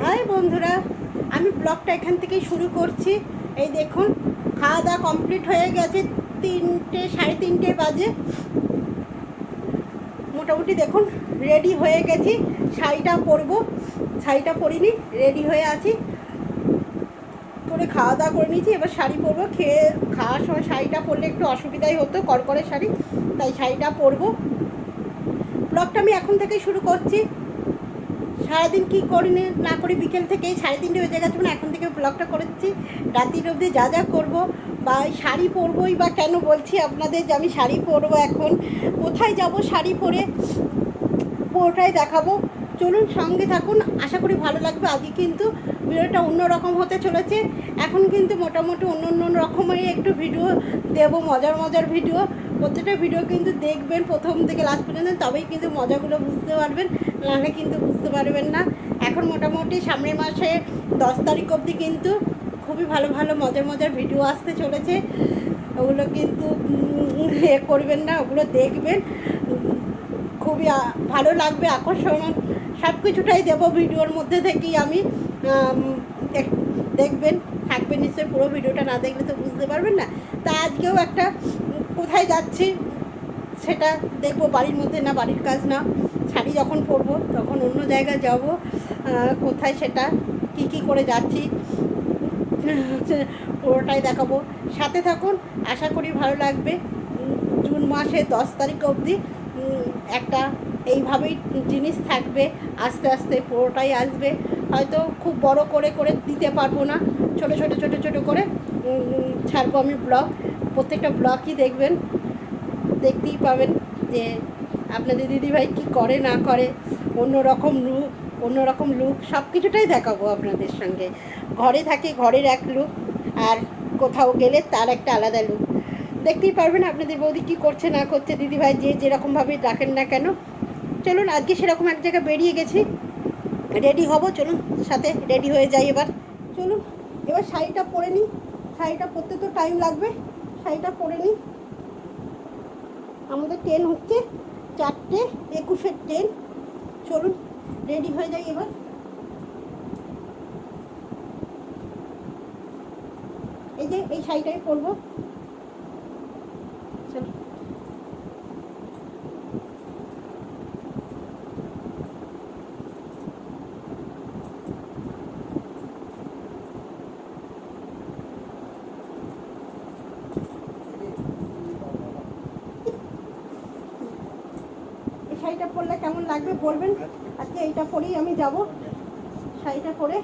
High বন্ধুরা, আমি ব্লগটা এখান থেকেই শুরু করছি। এই দেখুন খাওয়া দাওয়া কমপ্লিট হয়ে গেছে তিনটে, সাড়ে তিনটে বাজে। মোটামুটি দেখুন রেডি হয়ে গেছি। শাড়িটা পরবো। শাড়িটা পরিনি রেডি হয়ে আছি। করে খাওয়া দাওয়া করে নিয়েছি, এবার শাড়ি পরবো। খেয়ে, খাওয়ার সময় শাড়িটা পরলে একটু অসুবিধাই হতো করকরে শাড়ি, তাই শাড়িটা পরবো। ব্লগটা আমি এখন থেকেই শুরু করছি। সারাদিন কী করি না করি, বিকেল থেকে সাড়ে তিনটে বেজে গেছে মানে এখন থেকে ব্লগটা করেছি রাত্রির অবধি যা যা করব, বা শাড়ি পরবোই বা কেন বলছি আপনাদের যে আমি শাড়ি পরবো এখন। কোথায় যাব শাড়ি পরে, পুরোটাই দেখাবো। চলুন সঙ্গে থাকুন, আশা করি ভালো লাগবে। আজকে কিন্তু ভিডিওটা অন্যরকম হতে চলেছে। এখন কিন্তু মোটামুটি অন্য অন্য রকমের একটু ভিডিও দেবো, মজার মজার ভিডিও। প্রত্যেকটা ভিডিও কিন্তু দেখবেন প্রথম থেকে লাস্ট পর্যন্ত, তবেই কিন্তু মজাগুলো বুঝতে পারবেন নাহলে কিন্তু বুঝতে পারবেন না। এখন মোটামুটি সামনের মাসে দশ তারিখ অবধি কিন্তু খুবই ভালো ভালো মজার মজার ভিডিও আসতে চলেছে। ওগুলো কিন্তু এ করবেন না, ওগুলো দেখবেন। খুবই ভালো লাগবে, আকর্ষণ সব কিছুটাই দেবো ভিডিওর মধ্যে থেকেই আমি। দেখ- দেখবেন থাকবেন নিশ্চয়ই পুরো ভিডিওটা না দেখলে তো বুঝতে পারবেন না। তা আজকেও একটা কোথায় যাচ্ছি সেটা দেখব বাড়ির মধ্যে না বাড়ির কাজ না। শাড়ি যখন পরবো তখন অন্য জায়গায় যাব কোথায় সেটা, কি কি করে যাচ্ছি, পুরোটাই দেখাবো। সাথে থাকুন, আশা করি ভালো লাগবে। জুন মাসে দশ তারিখ অবধি একটা এইভাবেই জিনিস থাকবে, আস্তে আস্তে পুরোটাই আসবে। হয়তো খুব বড় করে করে দিতে পারব না, ছোট ছোট ছোট ছোট করে ছাড়বো আমি ব্লগ। প্রত্যেকটা ব্লগই দেখবেন, দেখতেই পাবেন যে আপনাদের দিদিভাই কী করে, না করে অন্য রকম লুক অন্য রকম লুক সব কিছুটাই দেখাবো আপনাদের সঙ্গে। ঘরে থাকে ঘরের এক লুক আর কোথাও গেলে তার একটা আলাদা লুক দেখতেই পারবেন আপনাদের বৌদি কী করছে, না করছে, দিদিভাই যে যেরকমভাবে ডাকেন না কেন। চলুন, আজকে সেরকম এক জায়গায় বেরিয়ে গেছি। রেডি হব, চলুন, সাথে রেডি হয়ে যাই এবার। চলুন, এবার শাড়িটা পরে নিই। শাড়িটা পরতে তো টাইম লাগবে। শাড়িটা পরে নিই। আমাদের ট্রেন হচ্ছে চারটে, একুশের ট্রেন চলুন রেডি হয়ে যাই এবার। এই যে, এই শাড়িটাই পরবো চলো পরলে কেমন লাগবে বলবেন? আজকে এইটা পরেই আমি যাব। শাড়িটা পরে।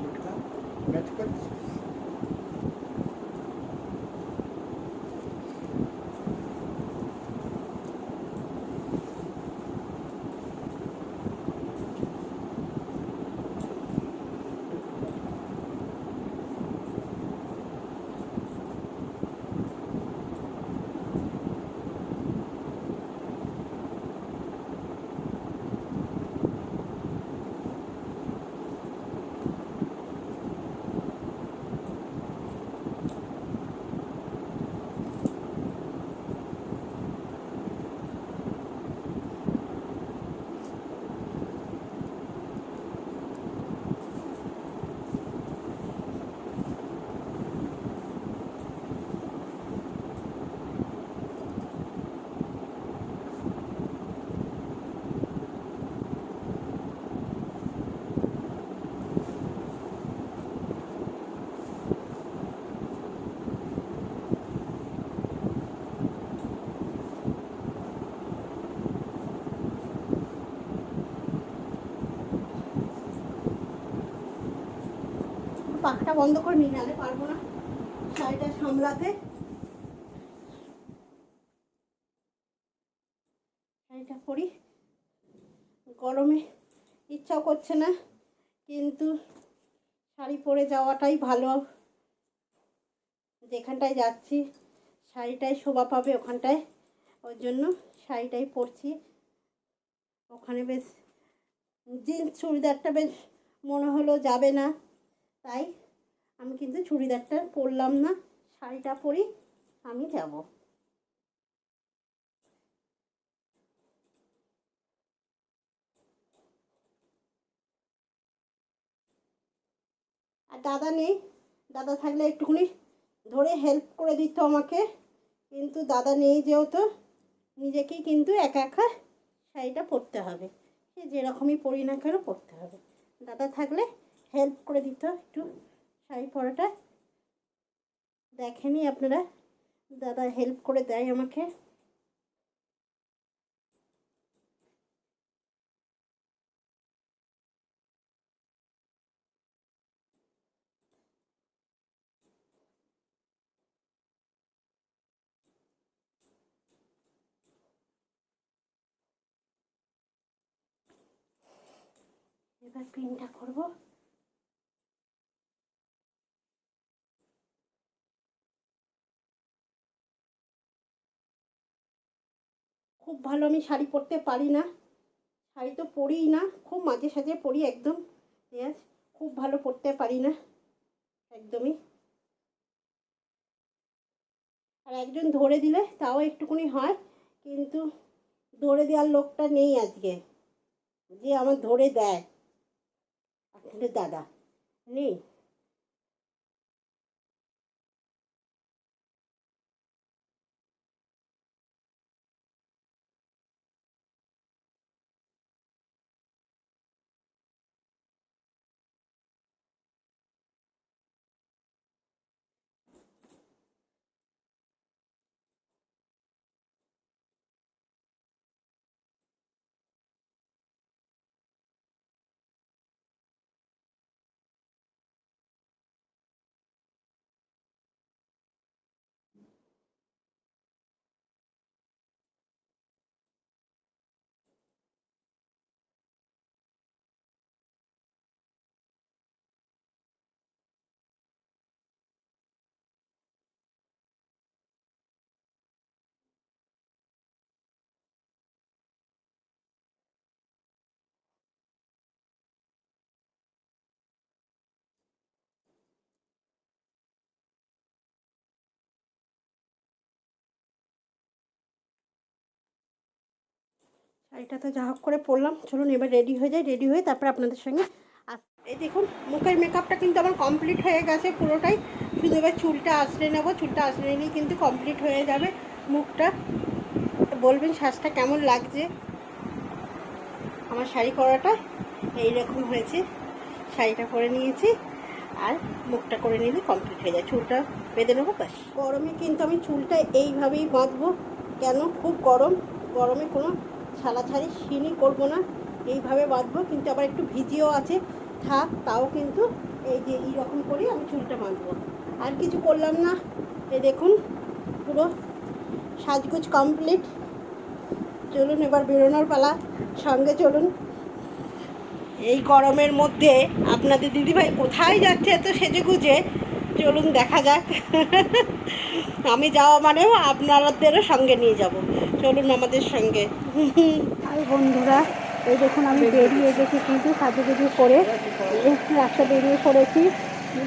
পাখটা বন্ধ করে নিই নাহলে পারব না। শাড়িটা সামলাতে। শাড়িটা পরি। গরমে ইচ্ছাও করছে না, কিন্তু শাড়ি পরে যাওয়াটাই ভালো। যেখানটায় যাচ্ছি, শাড়িটাই শোভা পাবে ওখানটায়। ওই জন্য শাড়িটাই পরছি। ওখানে বেশ, জিন্স চুড়িদারটা বেশ মনে হলো যাবে না। তাই আমি কিন্তু চুড়িদারটা পরলাম না, শাড়িটা পরি আমি যাব। আর দাদা নেই, দাদা থাকলে একটুখানি ধরে হেল্প করে দিত আমাকে, কিন্তু দাদা নেই যেহেতু, নিজেকেই কিন্তু একা একা শাড়িটা পরতে হবে। সে যেরকমই পরি না কেন পরতে হবে। দাদা থাকলে হেল্প করে দিত একটু। শাড়ি পরাটা। দেখেনি আপনারা? দাদা হেল্প করে দেয় আমাকে। এবার পিনটা করব। খুব ভালো আমি শাড়ি পরতে পারি না। শাড়ি তো পরিই না খুব মাঝে সাঝে পরি একদম। yes, খুব ভালো পরতে পারি না একদমই। আর একজন ধরে দিলে তাও একটুখানি হয় কিন্তু ধরে দেওয়ার লোকটা নেই আজকে। যে আমার ধরে দেয়। আপনাদের দাদা নেই। শাড়িটা তো যা হোক করে পরলাম। চলুন এবার রেডি হয়ে যায় রেডি হয়ে তারপর আপনাদের সঙ্গে আস এই দেখুন, মুখের মেকআপটা কিন্তু আমার কমপ্লিট হয়ে গেছে পুরোটাই। শুধু এবার চুলটা আঁচড়ে নেব, চুলটা আঁচড়ে নিলেই কিন্তু কমপ্লিট হয়ে যাবে মুখটা। বলবেন শ্বাসটা কেমন লাগছে? আমার শাড়ি পরাটা এইরকম হয়েছে। শাড়িটা পরে নিয়েছি আর মুখটা করে নিলে কমপ্লিট হয়ে যায়। চুলটা বেঁধে নেব, ব্যাস। গরমে কিন্তু আমি চুলটা এইভাবেই বাঁধবো। কেন? খুব গরম। গরমে কোনো ছাড়াছাড়ি সিনই করব না, এইভাবে বাঁধবো, কিন্তু আবার একটু ভিজিও আছে। থাক, তাও কিন্তু এই যে এইরকম করে আমি চুলটা বাঁধবো। আর কিছু করলাম না। এই দেখুন, পুরো সাজগুজ কমপ্লিট চলুন এবার বেরোনোর পালা, সঙ্গে চলুন। এই গরমের মধ্যে আপনাদের দিদিভাই কোথায় যাচ্ছে এত সেজে গুজে চলুন দেখা যাক। আমি যাওয়া মানেও আপনাদেরও সঙ্গে নিয়ে যাব। চলুন আমাদের সঙ্গে। আর বন্ধুরা, এই দেখুন আমি বেরিয়ে গেছি কিন্তু সাজুগুজু করে। রাস্তা বেরিয়ে পড়েছি।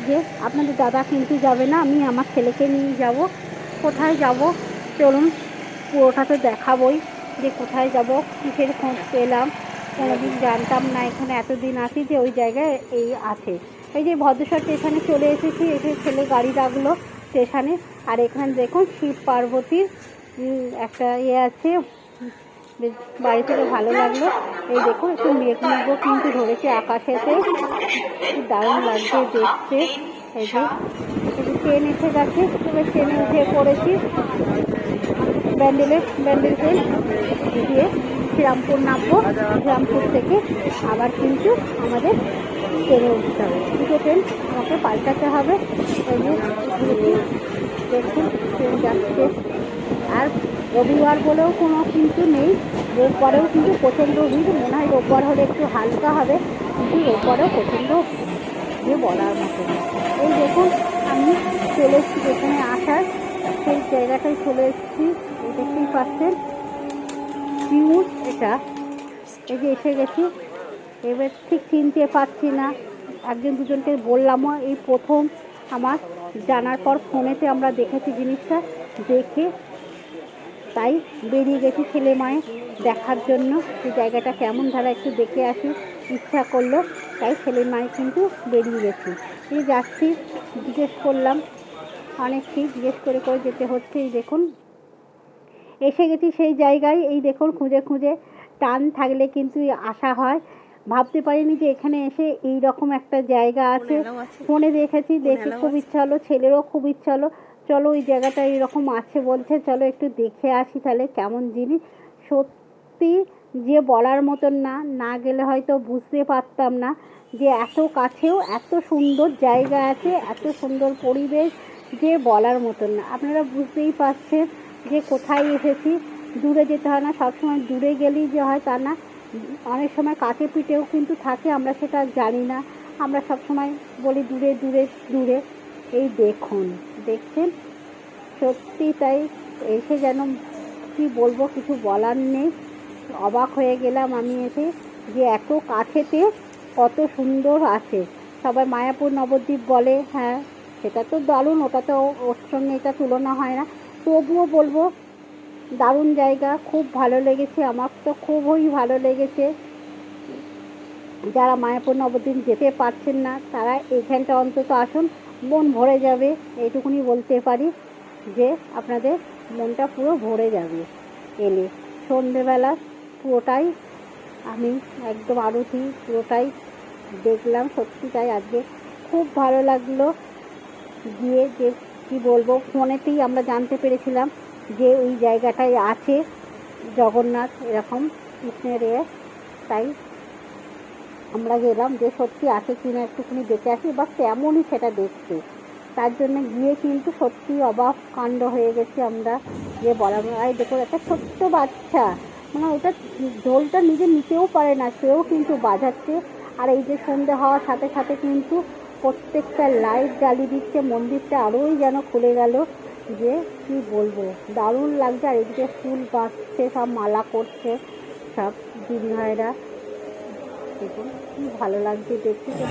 যে আপনাদের দাদা কিন্তু যাবে না, আমি আমার ছেলেকে নিয়ে যাব। কোথায় যাব? চলুন, পুরোটা তো দেখাবই যে কোথায় যাব, কিসের খোঁজ পেলাম, কোনোদিন জানতাম না এখানে এতদিন আছি যে ওই জায়গায় এই আছে। এই যে ভদ্রেশ্বর স্টেশনে চলে এসেছি, এসে ছেলে গাড়ি রাখল স্টেশনে। আর এখানে দেখুন শিব পার্বতীর একটা ইয়ে আছে। বেশ, বাড়ি থেকে ভালো লাগল। এই দেখুন, একটু মেঘ মেঘও কিন্তু ধরেছে আকাশেতে। দারুণ লাগছে দেখতে। এই যে, একটু ট্রেন এসে গেছে এবার ট্রেনে উঠে পড়েছি। ব্যান্ডেলের, ব্যান্ডেল ট্রেন দিয়ে শ্রীরামপুর নামবো। শ্রীরামপুর থেকে আবার কিন্তু আমাদের ট্রেনে উঠতে হবে। দুটো ট্রেন আমাকে পাল্টাতে হবে। দেখুন ট্রেন যাচ্ছে। আর রবিবার বলেও কোনো কিন্তু নেই। রোববারেও কিন্তু প্রচণ্ড ভিড়। মনে হয় রোববার হলে একটু হালকা হবে। কিন্তু রোববারেও প্রচণ্ড যে বলার মতো এই দেখুন, আমি চলে এসেছি যেখানে আসার। সেই জায়গাটায় চলে এসেছি। দেখতেই পাচ্ছেন, পিউর এটা। এই যে এসে গেছি। এবার ঠিক চিনতে পারছি না। একজন দুজনকে বললামও, এই প্রথম আমার জানার পর ফোনেতে আমরা দেখেছি জিনিসটা। দেখে তাই বেরিয়ে গেছি ছেলে মায়ের দেখার জন্য। যে জায়গাটা কেমন ধারা একটু দেখে আসি। ইচ্ছা করল তাই ছেলে মায়ের কিন্তু বেরিয়ে গেছি। এই যাচ্ছি জিজ্ঞেস করলাম অনেকটি জিজ্ঞেস করে করে যেতে হচ্ছে এই দেখুন। এসে গেছি সেই জায়গায় এই দেখুন খুঁজে খুঁজে টান থাকলে কিন্তু আসা হয়। ভাবতে পারিনি যে এখানে এসে এই রকম একটা জায়গা আছে। ফোনে দেখেছি দেখে খুব ইচ্ছা হলো ছেলেরও খুব ইচ্ছা হলো। চলো ওই জায়গাটা এরকম আছে বলছে, চলো একটু দেখে আসি তাহলে কেমন জিনিস। সত্যি যে বলার মতন না না গেলে হয়তো বুঝতে পারতাম না যে এত কাছেও এত সুন্দর জায়গা আছে, এত সুন্দর পরিবেশ যে বলার মতন না। আপনারা বুঝতেই পারছেন যে কোথায় এসেছি। দূরে যেতে হয় না, সবসময় দূরে গেলেই যে হয় তা না। অনেক সময় কাছে পিঠেও কিন্তু থাকে, আমরা সেটা জানি না। আমরা সবসময় বলি দূরে দূরে দূরে। এই দেখুন, দেখছেন? সত্যি তাই এসে যেন কি বলব, কিছু বলার নেই। অবাক হয়ে গেলাম আমি এসে যে এত কাছেতে কত সুন্দর আছে। সবাই মায়াপুর নবদ্বীপ বলে হ্যাঁ সেটা তো দারুণ, ওটা তো ওর সঙ্গে এটা তুলনা হয় না। তবুও বলব, দারুণ জায়গা, খুব ভালো লেগেছে, আমার তো খুবই ভালো লেগেছে। যারা মায়াপুর নবদ্বীপ যেতে পারছেন না, তারা এইখানটা অন্তত আসুন, মন ভরে যাবে, এইটুকুনি বলতে পারি যে আপনাদের মনটা পুরো ভরে যাবে এলে। সন্ধেবেলা পুরোটাই আমি একদম আরতি পুরোটাই দেখলাম, সত্যি তাই আজকে। খুব ভালো লাগল গিয়ে যে, কি বলব, ফোনেতেই আমরা জানতে পেরেছিলাম যে ওই জায়গাটায় আছে জগন্নাথ, এরকম কৃষ্ণের তাই আমরা গেলাম যে সত্যি আছে কিনা একটুখানি দেখে আসি বা কেমনই সেটা দেখতে তার জন্য গিয়ে কিন্তু সত্যি অবাক কাণ্ড হয়ে গেছি আমরা, যে বলার এই দেখো, একটা ছোট্ট বাচ্চা। মানে ওটা ঢোলটা নিজে নিতেও পারে না, সেও কিন্তু বাজাচ্ছে। আর এই যে সন্ধে হওয়ার সাথে সাথে কিন্তু প্রত্যেকটা লাইট জ্বালিয়ে দিচ্ছে, মন্দিরটা আরোই যেন খুলে গেল যে কি বলব, দারুণ লাগছে। আর এদিকে ফুল গাছছে সব মালা করছে সব দিদি ভাইরা দেখুন খুব ভালো লাগছে দেখতে তো।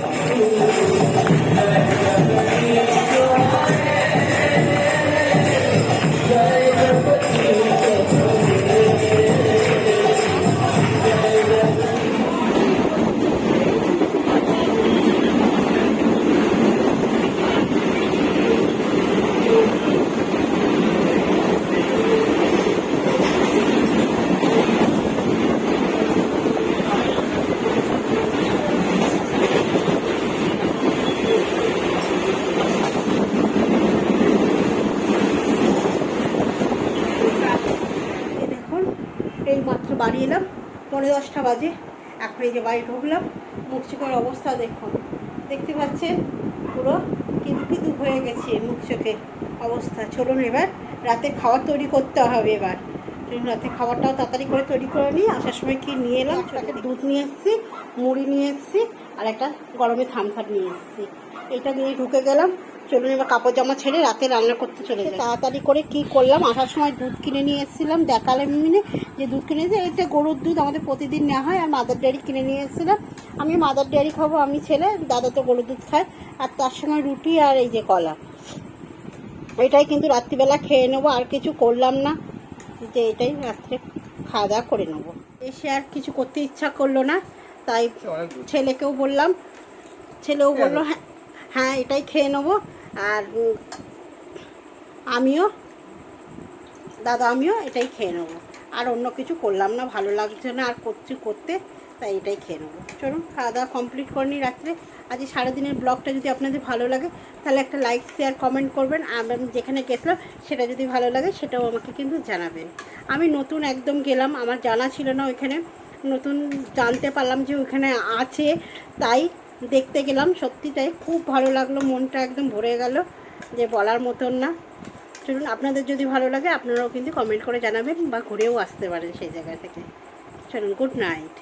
দশটা বাজে। এখন এই যে বাড়ি ঢুকলাম মুখ চোখের অবস্থা দেখুন। দেখতে পাচ্ছেন পুরো কিন্তু কিন্তু হয়ে গেছে মুখ চোখে অবস্থা। চলুন এবার রাতে খাবার তৈরি করতে হবে এবার। রাতে খাবারটাও তাড়াতাড়ি করে তৈরি করে নিই। আসার সময় কি নিয়ে এলাম একটা দুধ নিয়ে এসেছি মুড়ি নিয়ে এসেছি আর একটা গরমে থামসাপ নিয়ে এসেছি। এটা নিয়ে ঢুকে গেলাম। চলুন এবার কাপড় জামা ছেড়ে রাতে রান্না করতে চলে যাই। তাড়াতাড়ি করে কি করলাম? আসার সময় দুধ কিনে নিয়ে এসেছিলাম দেখালাম মিনে যে দুধ কিনে এসে এটা গরুর দুধ আমাদের প্রতিদিন নেওয়া হয় আর মাদার ডেয়ারি কিনে নিয়ে এসেছিলাম। আমি মাদার ডেয়ারি খাব আমি ছেলে দাদা তো গরুর দুধ খায়। আর তার সঙ্গে রুটি আর এই যে কলা। এটাই কিন্তু রাত্রিবেলা খেয়ে নেব আর কিছু করলাম না। যে এটাই রাত্রে খাওয়া দাওয়া করে নেব। এসে আর কিছু করতে ইচ্ছা করল না তাই ছেলেকেও বললাম ছেলেও বলল হ্যাঁ হ্যাঁ এটাই খেয়ে নেব। আর আমিও, দাদা আমিও এটাই খেয়ে নেব। আর অন্য কিছু করলাম না, ভালো লাগছে না আর করছি করতে, তাই এটাই খেয়ে নেব। চলুন, খাওয়া দাওয়া কমপ্লিট করে নিই রাত্রে। আজ এই সারাদিনের ব্লগটা যদি আপনাদের ভালো লাগে, তাহলে একটা লাইক শেয়ার কমেন্ট করবেন। আর আমি যেখানে গেছিলাম, সেটা যদি ভালো লাগে, সেটাও আমাকে কিন্তু জানাবেন। আমি নতুন একদম গেলাম, আমার জানা ছিল না ওইখানে। নতুন জানতে পারলাম যে ওইখানে আছে, তাই দেখতে গেলাম সত্যিটাই খুব ভালো লাগল, মনটা একদম ভরে গেল যে বলার মতন না। চলুন, আপনাদের যদি ভালো লাগে, আপনারাও কিন্তু কমেন্ট করে জানাবেন বা ঘুরেও আসতে পারেন সেই জায়গা থেকে। চলুন গুড নাইট